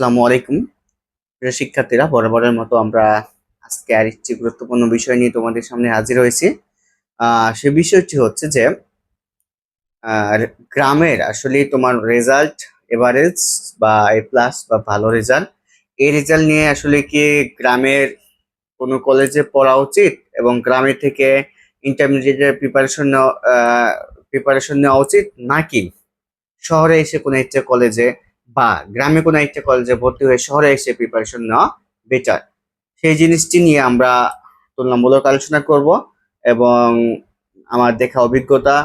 আসসালামু আলাইকুম। প্রিয় শিক্ষার্থীরা, বরাবরের মতো আমরা আজকে আর একটি গুরুত্বপূর্ণ বিষয় নিয়ে তোমাদের সামনে হাজির হয়েছি। সে বিষয়টি হচ্ছে যে গ্রামের আসলে তোমার রেজাল্ট এভারেজ বা এ প্লাস বা ভালো রেজাল্ট এই রেজাল্ট নিয়ে আসলে কি গ্রামের কোনো কলেজে পড়া উচিত এবং গ্রামের থেকে ইন্টারমিডিয়েটের প্রিপারেশন নেওয়া প্রিপারেশন নেওয়া উচিত নাকি? শহরে এসে কোনো একটা কলেজে বা গ্রামে কোনো একটা কলেজে ভর্তি হয়ে শহরে এসে প্রিপারেশন নেওয়া বেটার সেই জিনিসটি নিয়ে আমরা তুলনামূলক আলোচনা করব এবং আমার দেখা অভিজ্ঞতা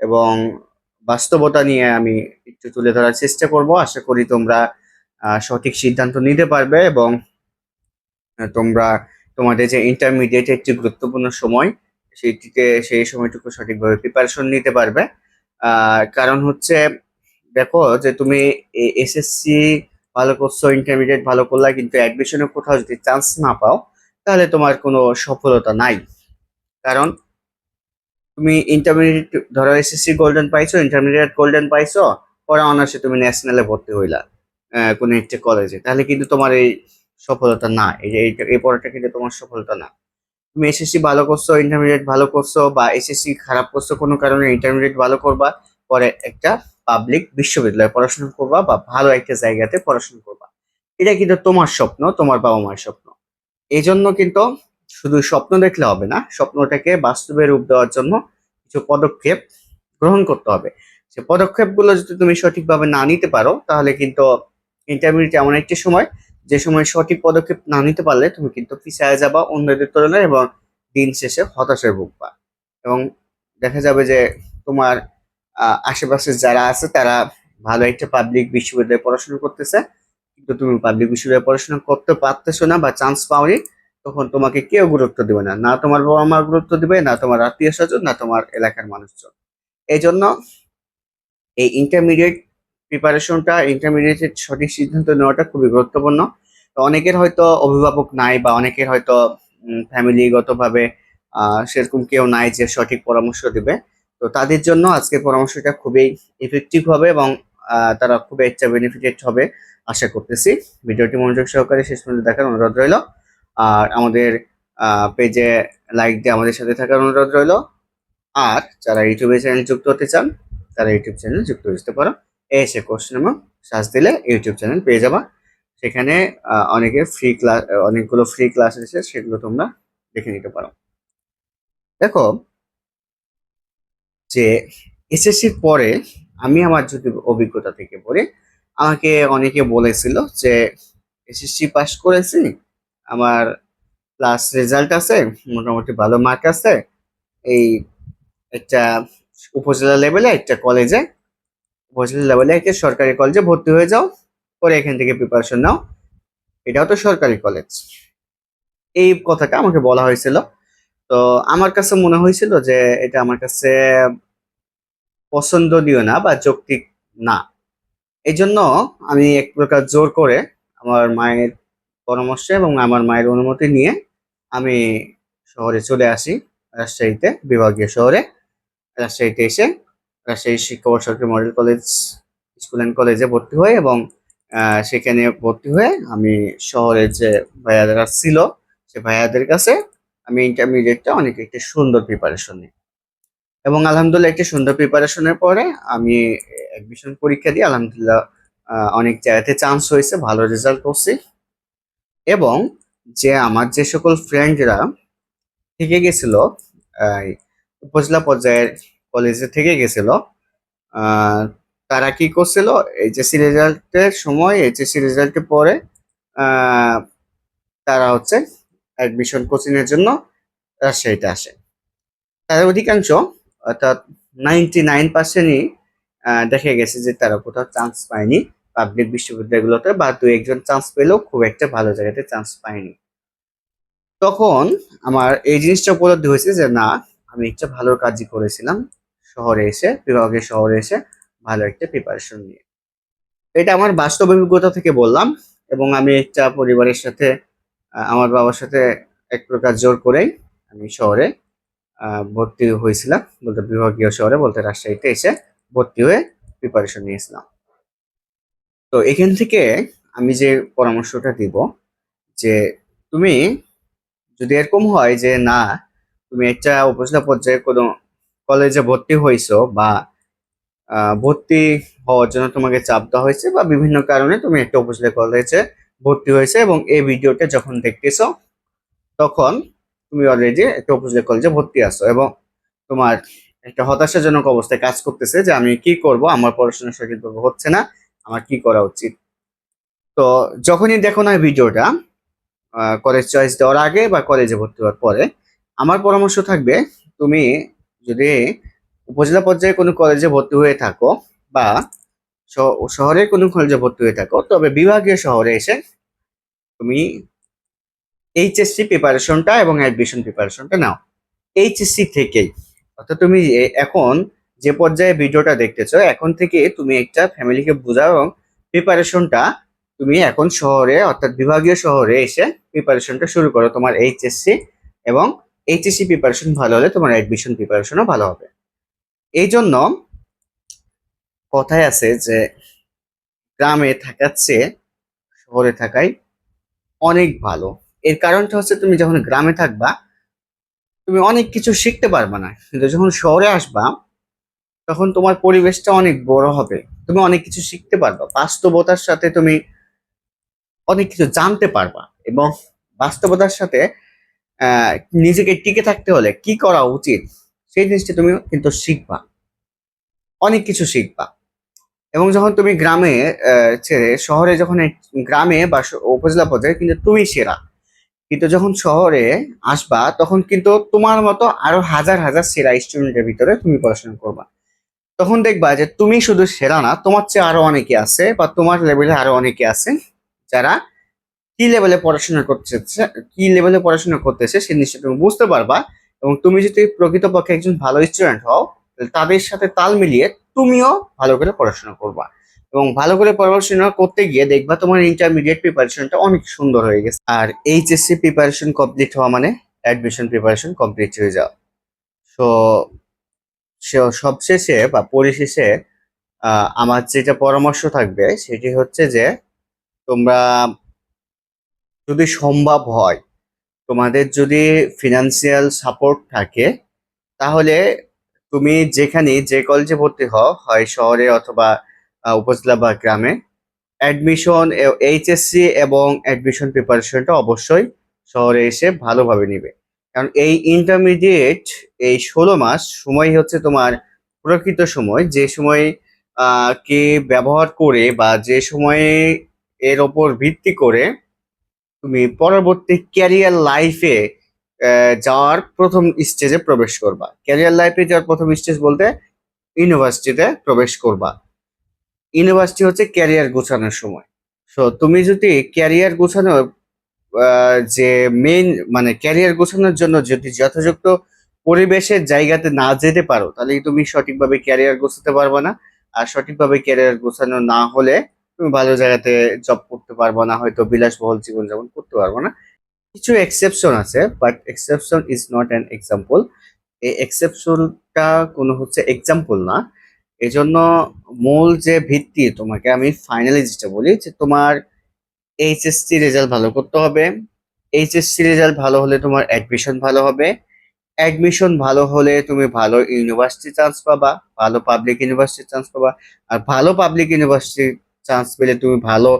এবং বাস্তবতা নিয়ে আমি একটু তুলে ধরার চেষ্টা করব। আশা করি তোমরা সঠিক সিদ্ধান্ত নিতে পারবে এবং তোমরা তোমাদের যে ইন্টারমিডিয়েট একটি গুরুত্বপূর্ণ সময় সেইটিতে সেই সময়টুকু সঠিকভাবে প্রিপারেশন নিতে পারবে। কারণ হচ্ছে দেখো যে তুমি এসএসসি ভালো করছ ইন্টারমিডিয়েট ভালো করলা, কিন্তু অ্যাডমিশনে কোথাও যদি চান্স না পাও, তাহলে তোমার কোনো সফলতা নাই। কারণ তুমি ইন্টারমিডিয়েট ধরো এসএসসি গোল্ডেন পাইছো ইন্টারমিডিয়েট গোল্ডেন পাইছো, পরে অনার্সে তুমি ন্যাশনালে ভর্তি হইলা কোনো একটা কলেজে তাহলে কিন্তু তোমার এই সফলতা না, এই যে এই পড়াটা কিন্তু তোমার সফলতা না। তুমি এসএসসি ভালো করছ ইন্টারমিডিয়েট ভালো করছ, বা এসএসসি খারাপ করছ, কোনো কারণে ইন্টারমিডিয়েট ভালো করবা, পরে একটা পাবলিক বিশ্ববিদ্যালয়ে পড়াশোনা করবা বা ভালো একটা জায়গাতে পড়াশোনা করবা। এটা কিন্তু তোমার স্বপ্ন, তোমার বাবা মায়ের স্বপ্ন। এই জন্য কিন্তু শুধু স্বপ্ন দেখলে হবে না, স্বপ্নটাকে বাস্তবে রূপ দেওয়ার জন্য কিছু পদক্ষেপ গ্রহণ করতে হবে। সে পদক্ষেপগুলো যদি তুমি সঠিকভাবে না নিতে পারো, তাহলে কিন্তু ইন্টারমিডিয়েট এমন একটি সময়, যে সময় সঠিক পদক্ষেপ না নিতে পারলে তুমি কিন্তু পিছিয়ে যাবা, অন্যদের তুলনায় এবং দিন শেষে হতাশায় ভুগবা। এবং দেখা যাবে যে তোমার আশেপাশে যারা আছে, তারা ভালো একটা পাবলিক বিশ্ববিদ্যালয়ে পড়াশোনা করতেছে। কিন্তু তুমি পাবলিক বিশ্ববিদ্যালয়ে পড়াশোনা করতে পারতেছো না বা চান্স পাওনি, তখন তোমাকে কেউ গুরুত্ব দেবে না। না তোমার বাবা মা গুরুত্ব দিবে, না তোমার আত্মীয় স্বজন, না তোমার এলাকার মানুষজন। এই জন্য এই ইন্টারমিডিয়েট প্রিপারেশনটা ইন্টারমিডিয়েটের সঠিক সিদ্ধান্ত নেওয়াটা খুবই গুরুত্বপূর্ণ। তো অনেকের হয়তো অভিভাবক নাই বা অনেকের হয়তো ফ্যামিলিগতভাবে সেরকম কেউ নাই যে সঠিক পরামর্শ দিবে। তো তাদের জন্য আজকের পরামর্শটা খুবই ইফেক্টিভ হবে এবং তারা খুবই একটা বেনিফিটেড হবে, আশা করতেছি। ভিডিওটি মনোযোগ সহকারে শেষ পর্যন্ত দেখার অনুরোধ রইল। আর আমাদের পেজে লাইক দিয়ে আমাদের সাথে থাকার অনুরোধ রইল। আর যারা ইউটিউবে চ্যানেল যুক্ত হতে চান, তারা ইউটিউব চ্যানেল যুক্ত হতে পারো। এসে কোশ্চেন নামক সার্চ দিলে ইউটিউব চ্যানেল পেয়ে যাবা। সেখানে অনেকে ফ্রি ক্লাস অনেকগুলো ফ্রি ক্লাস এসেছে সেগুলো তোমরা দেখে নিতে পারো। দেখো যে এসএসসির পরে আমি আমার যদি অভিজ্ঞতা থেকে বলি, আমাকে অনেকে বলেছিল যে এসএসসি পাস করেছি, আমার ক্লাস রেজাল্ট আছে, মোটামুটি ভালো মার্ক আছে, এই একটা উপজেলা লেভেলে একটা কলেজে উপজেলা লেভেলে একটা সরকারি কলেজে ভর্তি হয়ে যাও, পরে এখান থেকে প্রিপারেশন নাও। এটাও তো সরকারি কলেজ এই কথাটা আমাকে বলা হয়েছিল। তো আমার কাছে মনে হয়েছিল যে এটা আমার কাছে পছন্দনীয় না বা যৌক্তিক না। এই জন্য আমি এক প্রকার জোর করে আমার মায়ের পরামর্শ এবং আমার মায়ের অনুমতি নিয়ে আমি শহরে চলে আসি রাজশাহীতে, বিভাগীয় শহরে। রাজশাহীতে এসে রাজশাহী শিক্ষা সরকারি মডেল কলেজ, স্কুল অ্যান্ড কলেজে ভর্তি হই এবং সেখানে ভর্তি হয়ে আমি শহরে যে ভাইয়ারা ছিল, সে ভাইয়াদের কাছে আমি ইন্টারমিডিয়েটটা অনেক একটি সুন্দর প্রিপারেশন নিই। এবং আলহামদুলিল্লাহ একটি সুন্দর প্রিপারেশনের পরে আমি অ্যাডমিশন পরীক্ষা দিয়ে আলহামদুলিল্লাহ অনেক জায়গাতে চান্স হয়েছে, ভালো রেজাল্ট করছি। এবং যে আমার যে সকল ফ্রেন্ডরা থেকে গেছিল উপজেলা পর্যায়ের কলেজে থেকে গেছিল তারা কি করছিল এইচএসসি রেজাল্টের সময় এইচএসসি রেজাল্টের পরে তারা হচ্ছে অ্যাডমিশন কোচিং এর জন্য রাজশাহীতে আসে। তাদের অধিকাংশ, অর্থাৎ নাইনটি নাইন পার্সেন্টই দেখা গেছে যে তারা কোথাও চান্স পায়নি। পাবলিক বিশ্ববিদ্যালয়গুলোতে বা দু একজন চান্স পেলেও খুব একটা ভালো জায়গাতে চান্স পায়নি। তখন আমার এই জিনিসটা উপলব্ধি হয়েছে যে, না, আমি একটা ভালো কাজই করেছিলাম। শহরে এসে বিভাগীয় শহরে এসে ভালো একটা প্রিপারেশন নিয়ে। এটা আমার বাস্তব অভিজ্ঞতা থেকে বললাম এবং আমি একটা পরিবারের সাথে আমার বাবার সাথে এক প্রকার জোর করেই আমি শহরে ভর্তি হয়েছিলাম। বলতে বিভাগীয় শহরে বলতে রাজশাহীতে এসে ভর্তি হয়ে প্রিপারেশন নিয়েছিলাম। তো এখান থেকে আমি যে পরামর্শটা দিব, যে তুমি যদি এরকম হয় যে না, তুমি একটা উপজেলা পর্যায়ে কোনো কলেজে ভর্তি হয়েছো বা ভর্তি হওয়ার জন্য তোমাকে চাপ দেওয়া হয়েছে বা বিভিন্ন কারণে তুমি একটা উপজেলা কলেজে ভর্তি হয়েছে এবং এই ভিডিওটা যখন দেখতেছো, তখন তুমি অলরেডি একটা উপজেলা কলেজে ভর্তি আছো এবং তোমার একটা হতাশাজনক অবস্থায় কাজ করতেছে যে আমি কি করব, আমার পড়াশোনা সঠিকভাবে হচ্ছে না, আমার কি করা উচিত? তো যখনই দেখো না ভিডিওটা কলেজ চয়েস দেওয়ার আগে বা কলেজে ভর্তি হওয়ার পরে, আমার পরামর্শ থাকবে তুমি যদি উপজেলা পর্যায়ে কোনো কলেজে ভর্তি হয়ে থাকো বা শহরের কোনো কলেজে ভর্তি হয়ে থাকো, তবে বিভাগীয় শহরে এসে তুমি এইচএসসি প্রিপারেশনটা এবং অ্যাডমিশন প্রিপারেশনটা নাও। এইচএসসি থেকেই। অর্থাৎ তুমি এখন যে পর্যায়ে ভিডিওটা দেখতেছো, এখন থেকে তুমি একটা ফ্যামিলিকে বোঝাও এবং প্রিপারেশনটা তুমি এখন শহরে, অর্থাৎ বিভাগীয় শহরে এসে প্রিপারেশনটা শুরু করো। তোমার এইচএসসি এবং এইচএসসি প্রিপারেশন ভালো হলে তোমার অ্যাডমিশন প্রিপারেশনও ভালো হবে। এই জন্য কথায় আছে যে গ্রামে থাকার চেয়ে শহরে থাকাই অনেক ভালো। এর কারণটা হচ্ছে তুমি যখন গ্রামে থাকবা, তুমি অনেক কিছু শিখতে পারবে না। কিন্তু যখন শহরে আসবা, তখন তোমার পরিবেশটা অনেক বড় হবে। তুমি অনেক কিছু শিখতে পারবা। বাস্তবতার সাথে তুমি অনেক কিছু জানতে পারবা এবং বাস্তবতার সাথে নিজেকে টিকে থাকতে হলে কি করা উচিত, সেই জিনিসটা তুমি কিন্তু শিখবা। অনেক কিছু শিখবা। এবং যখন তুমি গ্রামে ছেড়ে শহরে যখন গ্রামে বা উপজেলা পর্যায়ে কিন্তু তুমি সেরা। কিন্তু যখন শহরে আসবা, তখন কিন্তু তোমার মতো আরও হাজার হাজার সেরা স্টুডেন্টের ভিতরে তুমি পড়াশোনা করবা। তখন দেখবা যে তুমি শুধু সেরা না, তোমার চেয়ে আরও অনেকে আছে বা তোমার লেভেলে আরও অনেকে আছে যারা কি লেভেলে পড়াশোনা করতেছে, কি লেভেলে পড়াশোনা করতেছে সে নিশ্চয়ই তুমি বুঝতে পারবা। এবং তুমি যদি প্রকৃতপক্ষে একজন ভালো স্টুডেন্ট হও তাদের সাথে তাল মিলিয়ে তুমিও ভালো করে পড়াশোনা করবা। এবং ভালো করে পড়াশোনা করতে গিয়ে দেখবা তোমার ইন্টারমিডিয়েট প্রিপারেশনটা অনেক সুন্দর হয়ে গেছে। আর এইচএসসি প্রিপারেশন কমপ্লিট হওয়া মানে অ্যাডমিশন প্রিপারেশন কমপ্লিট হয়ে যাওয়া। সো সবশেষে বা পরিশেষে আমার যেটা পরামর্শ থাকবে সেটি হচ্ছে যে, তোমরা যদি সম্ভব হয়, তোমাদের যদি ফিনান্সিয়াল সাপোর্ট থাকে, তাহলে তুমি যেখানে যে কলেজে ভর্তি হও, হয় শহরে অথবা উপজেলা বা গ্রামে অ্যাডমিশন এইচএসসি এবং অ্যাডমিশন প্রিপারেশনটা অবশ্যই শহরে এসে ভালোভাবে নিবে। কারণ এই ইন্টারমিডিয়েট এই ষোলো মাস সময় হচ্ছে তোমার প্রকৃত সময়। যে সময় কে ব্যবহার করে বা যে সময়ে এর ওপর ভিত্তি করে তুমি পরবর্তী ক্যারিয়ার লাইফে যাওয়ার প্রথম স্টেজে প্রবেশ করবা। ক্যারিয়ার লাইফে যাওয়ার প্রথম স্টেজ বলতে ইউনিভার্সিটিতে প্রবেশ করবা। ইউনিভার্সিটি হচ্ছে ক্যারিয়ার গোছানোর সময়। সো তুমি যদি ক্যারিয়ার গোছানো আহ, যে মেইন মানে ক্যারিয়ার গোছানোর জন্য যদি যথাযথ পরিবেশের জায়গাতে না যেতে পারো তাহলে তুমি সঠিকভাবে ক্যারিয়ার গোছাতে পারবে না? আর সঠিকভাবে ক্যারিয়ার গোছানো না হলে তুমি ভালো জায়গাতে জব করতে পারবে না হয়তো বিলাসবহুল জীবনযাপন করতে পারবে না। কিছু এক্সেপশন আছে but exception is not an example এই এক্সেপশনটা কোনো হচ্ছে এক্সাম্পল না। এজন্য মূল যে ভিত্তি তোমাকে আমি ফাইনালি যেটা বলি, যে তোমার এইচএসসি রেজাল্ট ভালো করতে হবে। এইচএসসি রেজাল্ট ভালো হলে তোমার অ্যাডমিশন ভালো হবে। অ্যাডমিশন ভালো হলে তুমি ভালো ইউনিভার্সিটি চান্স পাবা, ভালো পাবলিক ইউনিভার্সিটি চান্স পাবা, আর ভালো পাবলিক ইউনিভার্সিটি চান্স পেলে তুমি ভালো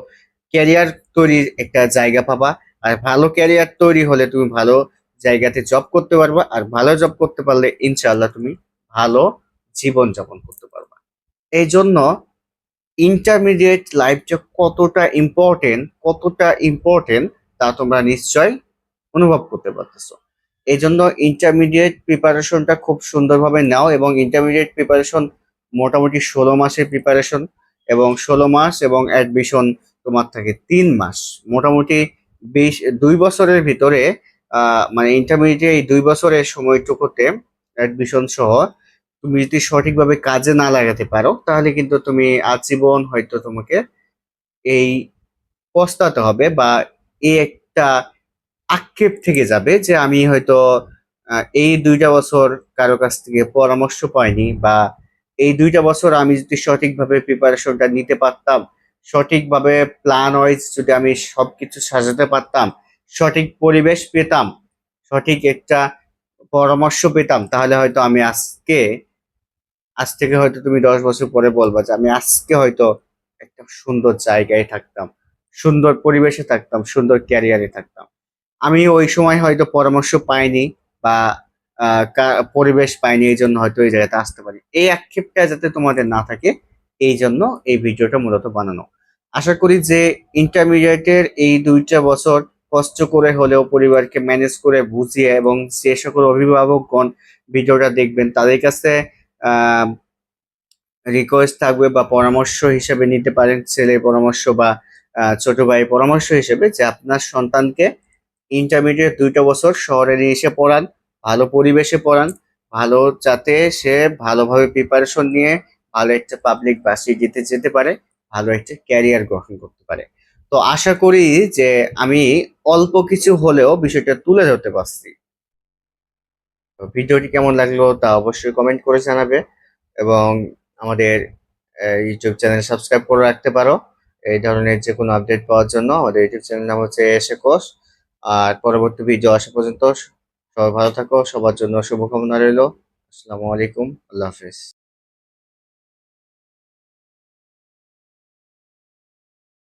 ক্যারিয়ার তৈরির একটা জায়গা পাবা। আর ভালো ক্যারিয়ার তৈরি হলে তুমি ভালো জায়গাতে জব করতে পারবা, আর ভালো জব করতে পারলে ইনশাআল্লাহ তুমি ভালো জীবন যাপন করতে পারবা। এই জন্য ইন্টারমিডিয়েট লাইফটা কতটা ইম্পর্টেন্ট কতটা ইম্পর্টেন্ট তা তোমরা নিশ্চয় অনুভব করতে পারতেছো। এই জন্য ইন্টারমিডিয়েট প্রিপারেশনটা খুব সুন্দরভাবে নাও এবং ইন্টারমিডিয়েট প্রিপারেশন মোটামুটি ষোলো মাসের প্রিপারেশন এবং ষোলো মাস এবং অ্যাডমিশন তোমার থাকে তিন মাস। মোটামুটি বিশ, দুই বছরের ভিতরে মানে ইন্টারমিডিয়েট এই দুই বছরের সময়টুকুতে অ্যাডমিশন সহ তুমি যদি সঠিকভাবে কাজে না লাগাতে পারো, তাহলে কিন্তু তুমি আজীবন হয়তো তোমাকে এই পস্তাতে হবে বা এই একটা আক্ষেপ থেকে যাবে যে আমি হয়তো এই দুইটা বছর কারও কাছ থেকে পরামর্শ পাইনি বা এই দুইটা বছর আমি যদি সঠিকভাবে প্রিপারেশনটা নিতে পারতাম সঠিকভাবে প্ল্যান ওয়াইজ যদি আমি সবকিছু সাজাতে পারতাম, সঠিক পরিবেশ পেতাম, সঠিক একটা পরামর্শ পেতাম, তাহলে হয়তো আমি আজকে, আজ থেকে হয়তো তুমি দশ বছর পরে বলবা যে আমি আজকে হয়তো একটা সুন্দর জায়গায় থাকতাম, সুন্দর পরিবেশে থাকতাম, সুন্দর ক্যারিয়ারে থাকতাম। আমি ওই সময় হয়তো পরামর্শ পাইনি বা পরিবেশ পাইনি, এই জন্য হয়তো এই জায়গাতে আসতে পারি। এই আক্ষেপটা যাতে তোমাদের না থাকে এই জন্য এই ভিডিওটা মূলত বানানো। আশা করি যে ইন্টারমিডিয়েটের এই দুইটা বছর কষ্ট করে হলেও পরিবারকে ম্যানেজ করে বুঝিয়ে এবং যে সকল অভিভাবকগণ ভিডিওটা দেখবেন, তাদের কাছে রিকোয়েস্ট থাকবে বা পরামর্শ হিসেবে নিতে পারেন ছেলের পরামর্শ বা ছোট ভাইয়ের পরামর্শ হিসেবে যে আপনার সন্তানকে ইন্টারমিডিয়েট দুইটা বছর শহরে নিয়ে এসে পড়ান, ভালো পরিবেশে পড়ান, ভালো যাতে সে ভালোভাবে প্রিপারেশন নিয়ে ভালো একটা পাবলিক ভার্সিটিতে যেতে যেতে পারে, ভালো একটা ক্যারিয়ার গ্রহণ করতে পারে। তো আশা করি যে আমি অল্প কিছু হলেও বিষয়টা তুলে ধরতে পারছি। ভিডিওটি কেমন লাগল তা অবশ্যই কমেন্ট করে জানাবে এবং আমাদের ইউটিউব চ্যানেল সাবস্ক্রাইব করে রাখতে পারো। এই ধরনের যে কোনো আপডেট পাওয়ার জন্য আমাদের ইউটিউব চ্যানেল নাম হচ্ছে এসে কোষ। আর পরবর্তী ভিডিও আসা পর্যন্ত সবাই ভালো থাকো, সবার জন্য শুভকামনা রইল। আসসালামু আলাইকুম, আল্লাহ হাফিজ।